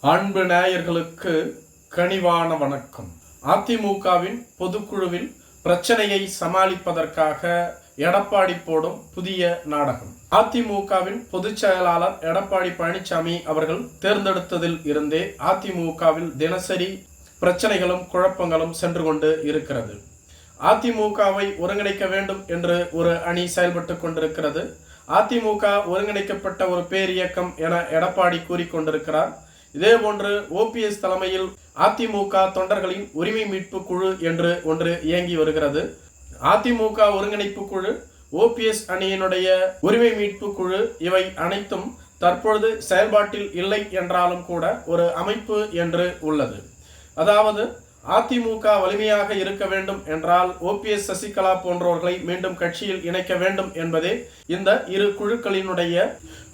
அன்பு நேயர்களுக்கு கனிவான வணக்கம். அதிமுகவின் பொதுக்குழுவில் பிரச்சனையை சமாளிப்பதற்காக எடப்பாடி போடும் புதிய நாடகம். அதிமுகவின் பொதுச் செயலாளர் எடப்பாடி பழனிசாமி அவர்கள் தேர்ந்தெடுத்ததில் இருந்தே அதிமுகவில் தினசரி பிரச்சனைகளும் குழப்பங்களும் சென்று கொண்டு இருக்கிறது. அதிமுகவை ஒருங்கிணைக்க வேண்டும் என்று ஒரு அணி செயல்பட்டு கொண்டிருக்கிறது. அதிமுக ஒருங்கிணைக்கப்பட்ட ஒரு பேரியக்கம் என எடப்பாடி கூறிக்கொண்டிருக்கிறார் இதேபோன்று ஓபிஎஸ் தலைமையில் அதிமுக தொண்டர்களின் உரிமை மீட்பு குழு என்று ஒன்று இயங்கி வருகிறது. அதிமுக ஒருங்கிணைப்பு குழு ஓபிஎஸ் அணியினுடைய உரிமை மீட்பு குழு இவை அனைத்தும் தற்பொழுது செயல்பாட்டில் இல்லை என்றாலும் கூட ஒரு அமைப்பு என்று உள்ளது. அதாவது அதிமுக வலிமையாக இருக்க வேண்டும் என்றால் ஓபிஎஸ் சசிகலா போன்றவர்களை மீண்டும் கட்சியில் இணைக்க வேண்டும் என்பதே இந்த இரு குழுக்களினுடைய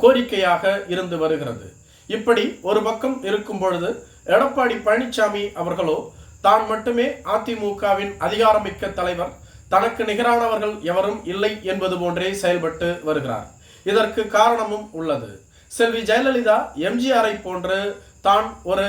கோரிக்கையாக இருந்து வருகிறது. இப்படி ஒரு பக்கம் இருக்கும் பொழுது எடப்பாடி பழனிசாமி அவர்களோ தான் மட்டுமே அதிமுகவின் அதிகாரமிக்க தலைவர் தனக்கு நிகரானவர்கள் எவரும் இல்லை என்பது போன்றே செயல்பட்டு வருகிறார். இதற்கு காரணமும் உள்ளது. செல்வி ஜெயலலிதா எம்ஜிஆரை போன்று தான் ஒரு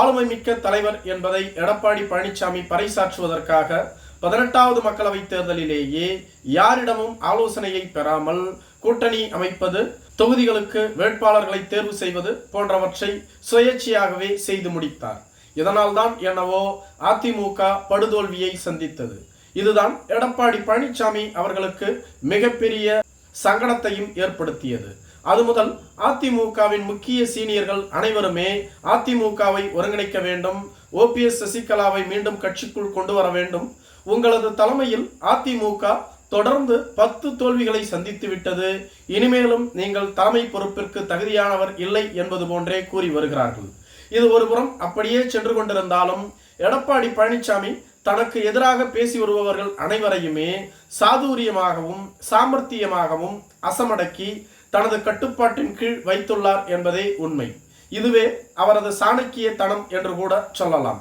ஆளுமை மிக்க தலைவர் என்பதை எடப்பாடி பழனிசாமி பறைசாற்றுவதற்காக பதினெட்டாவது மக்களவைத் தேர்தலிலேயே யாரிடமும் ஆலோசனையை பெறாமல் கூட்டணி அமைப்பது தொகுதிகளுக்கு வேட்பாளர்களை தேர்வு செய்வது போன்றவற்றை சுயேட்சையாகவே செய்து முடித்தார். இதனால்தான் என்னவோ அதிமுக படுதோல்வியை சந்தித்தது. இதுதான் எடப்பாடி பழனிசாமி அவர்களுக்கு மிகப்பெரிய சங்கடத்தையும் ஏற்படுத்தியது. அது முதல் அதிமுகவின் முக்கிய சீனியர்கள் அனைவருமே அதிமுகவை ஒருங்கிணைக்க வேண்டும் ஓபிஎஸ் சசிகலாவை மீண்டும் கட்சிக்குள் கொண்டு வர வேண்டும். உங்களது தலைமையில் அதிமுக தொடர்ந்து பத்து தோல்விகளை சந்தித்து விட்டது. இனிமேலும் நீங்கள் தலைமை பொறுப்பிற்கு தகுதியானவர் இல்லை என்பது போன்றே கூறி வருகிறார்கள். இது ஒருபுறம் அப்படியே சென்று கொண்டிருந்தாலும் எடப்பாடி பழனிசாமி தனக்கு எதிராக பேசி வருபவர்கள் அனைவரையுமே சாதுரியமாகவும் சாமர்த்தியமாகவும் அசமடக்கி தனது கட்டுப்பாட்டின் கீழ் வைத்துள்ளார் என்பதே உண்மை. இதுவே அவரது சாணக்கிய தனம் என்று கூட சொல்லலாம்.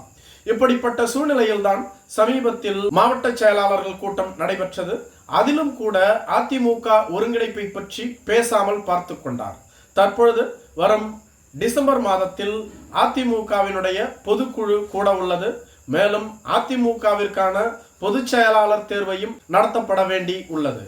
இப்படிப்பட்ட சூழ்நிலையில்தான் சமீபத்தில் மாவட்ட செயலாளர்கள் கூட்டம் நடைபெற்றது. அதிலும் கூட அதிமுக ஒருங்கிணைப்பை பற்றி பேசாமல் பார்த்து கொண்டார். தற்பொழுது வரும் டிசம்பர் மாதத்தில் அதிமுகவினுடைய பொதுக்குழு கூட உள்ளது. மேலும் அதிமுகவிற்கான பொதுச் செயலாளர் தேர்வையும் நடத்தப்பட வேண்டி உள்ளது.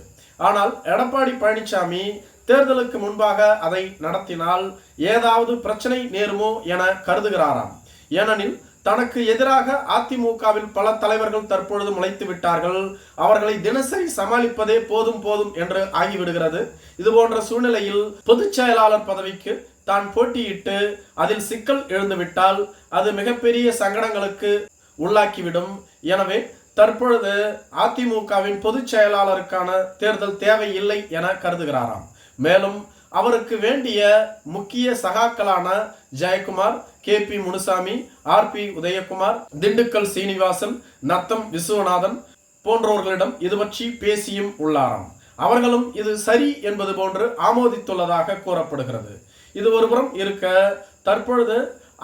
ஆனால் எடப்பாடி பழனிசாமி தேர்தலுக்கு முன்பாக அதை நடத்தினால் ஏதாவது பிரச்சனை நேருமோ என கருதுகிறாராம். ஏனெனில் தனக்கு எதிராக அதிமுகவின் பல தலைவர்கள் தற்பொழுது முளைத்து விட்டார்கள். அவர்களை தினசரி சமாளிப்பதே போதும் போதும் என்று ஆகிவிடுகிறது. இது போன்ற சூழ்நிலையில் பொதுச் செயலாளர் பதவிக்கு தான் போட்டியிட்டு அதில் சிக்கல் எழுந்துவிட்டால் அது மிகப்பெரிய சங்கடங்களுக்கு உள்ளாக்கிவிடும். எனவே தற்பொழுது அதிமுகவின் பொதுச் செயலாளருக்கான தேர்தல் தேவையில்லை என கருதுகிறாராம். மேலும் அவருக்கு வேண்டிய முக்கிய சகாக்களான Jayakumar K P Munusamy R B Udhayakumar Dindigul Srinivasan Natham Viswanathan போன்றவர்களிடம் இது பற்றி பேசியும் உள்ளாராம். அவர்களும் இது சரி என்பது போன்று ஆமோதித்துள்ளதாக கூறப்படுகிறது. இது ஒருபுறம் இருக்க தற்பொழுது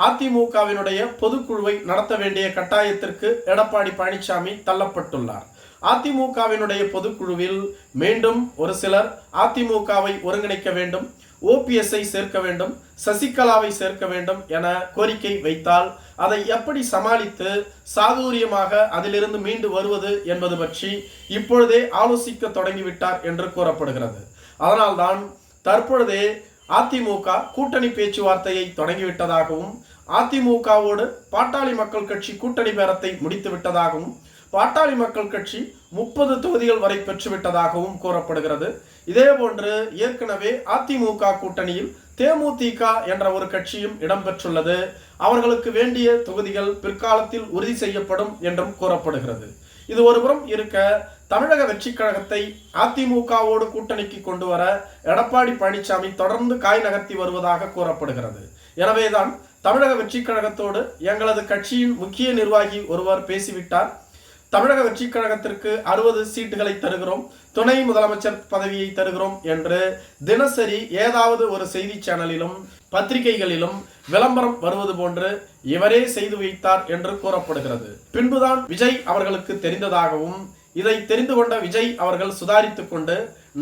அதிமுகவினுடைய பொதுக்குழுவை நடத்த வேண்டிய கட்டாயத்திற்கு எடப்பாடி பழனிசாமி தள்ளப்பட்டுள்ளார். அதிமுகவினுடைய பொதுக்குழுவில் மீண்டும் ஒரு சிலர் அதிமுகவை ஒருங்கிணைக்க வேண்டும் ஓபிஎஸ்ஐ சேர்க்க வேண்டும் சசிகலாவை சேர்க்க வேண்டும் என கோரிக்கை வைத்தால் அதை எப்படி சமாளித்து சாதுரியமாக அதிலிருந்து மீண்டு வருவது என்பது பற்றி இப்பொழுதே ஆலோசிக்க தொடங்கிவிட்டார் என்று கூறப்படுகிறது. அதனால்தான் தற்பொழுதே அதிமுக கூட்டணி பேச்சுவார்த்தையை தொடங்கிவிட்டதாகவும் அதிமுகவோடு பாட்டாளி மக்கள் கட்சி கூட்டணி பேரத்தை முடித்து விட்டதாகவும் பாட்டாளி மக்கள் கட்சி முப்பது தொகுதிகள் வரை பெற்றுவிட்டதாகவும் கூறப்படுகிறது. இதேபோன்று ஏற்கனவே அதிமுக கூட்டணியில் தேமுதிக என்ற ஒரு கட்சியும் இடம்பெற்றுள்ளது. அவர்களுக்கு வேண்டிய தொகுதிகள் பிற்காலத்தில் உறுதி செய்யப்படும் என்றும் கூறப்படுகிறது. இது ஒருபுறம் இருக்க தமிழக வெற்றி கழகத்தை அதிமுகவோடு கூட்டணிக்கு கொண்டு வர எடப்பாடி பழனிசாமி தொடர்ந்து காய் நகர்த்தி வருவதாக கூறப்படுகிறது. எனவேதான் தமிழக வெற்றி கழகத்தோடு எங்களது கட்சியின் முக்கிய நிர்வாகி ஒருவர் பேசிவிட்டார். தமிழக வெற்றி கழகத்திற்கு அறுபது சீட்டுகளை தருகிறோம். துணை முதலமைச்சர் பதவியை தருகிறோம் என்று தினசரி ஏதாவது ஒரு செய்தி சேனலிலும் பத்திரிகைகளிலும் விளம்பரம் வருவது போன்று இவரே செய்து வைத்தார் என்று கூறப்படுகிறது. பின்புதான் விஜய் அவர்களுக்கு தெரிந்ததாகவும் இதை தெரிந்து கொண்ட விஜய் அவர்கள் சுதாரித்துக் கொண்டு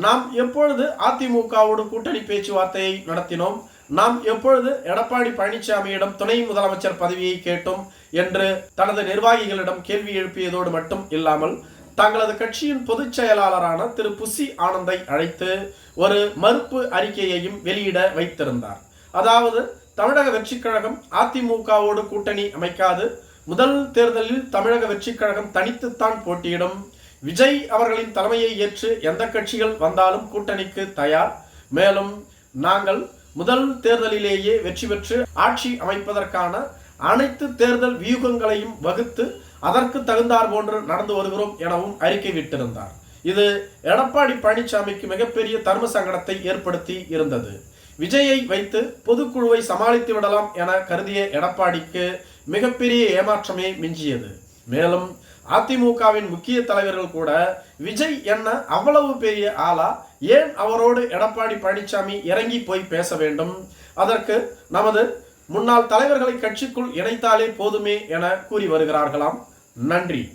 நாம் எப்பொழுது அதிமுகவோடு கூட்டணி பேச்சுவார்த்தையை நடத்தினோம் நாம் எப்பொழுது எடப்பாடி பழனிசாமியிடம் துணை முதலமைச்சர் பதவியை கேட்டோம் என்று தனது நிர்வாகிகளிடம் கேள்வி எழுப்பியதோடு மட்டும் இல்லாமல் தங்களது கட்சியின் பொதுச் செயலாளரான திரு. புசி ஆனந்தை அழைத்து ஒரு மறுப்பு அறிக்கையையும் வெளியிட வைத்திருந்தார். அதாவது தமிழக வெற்றிக் கழகம் அதிமுகவோடு கூட்டணி அமைக்காது முதல் தேர்தலில் தமிழக வெற்றிக் கழகம் தனித்துத்தான் போட்டியிடும். விஜய் அவர்களின் தலைமையை ஏற்று எந்த கட்சிகள் வந்தாலும் கூட்டணிக்கு தயார். மேலும் நாங்கள் முதல் தேர்தலிலேயே வெற்றி பெற்று ஆட்சி அமைப்பதற்கான அனைத்து தேர்தல் வியூகங்களையும் வகுத்து அதற்கு தகுந்தார் போன்று நடந்து வருகிறோம் எனவும் அறிக்கை விட்டிருந்தார். இது எடப்பாடி பழனிசாமிக்கு மிகப்பெரிய தர்ம சங்கடத்தை ஏற்படுத்தி இருந்தது. விஜயை வைத்து பொதுக்குழுவை சமாளித்து விடலாம் என கருதிய எடப்பாடிக்கு மிகப்பெரிய ஏமாற்றமே மிஞ்சியது. மேலும் அதிமுகவின் முக்கிய தலைவர்கள் கூட விஜய் என்ன அவ்வளவு பெரிய ஆளா? ஏன் அவரோடு எடப்பாடி பழனிசாமி இறங்கி போய் பேச வேண்டும்? அதற்கு நமது முன்னாள் தலைவர்களை கட்சிக்குள் இணைத்தாலே போதுமே என கூறி வருகிறார்களாம். நன்றி.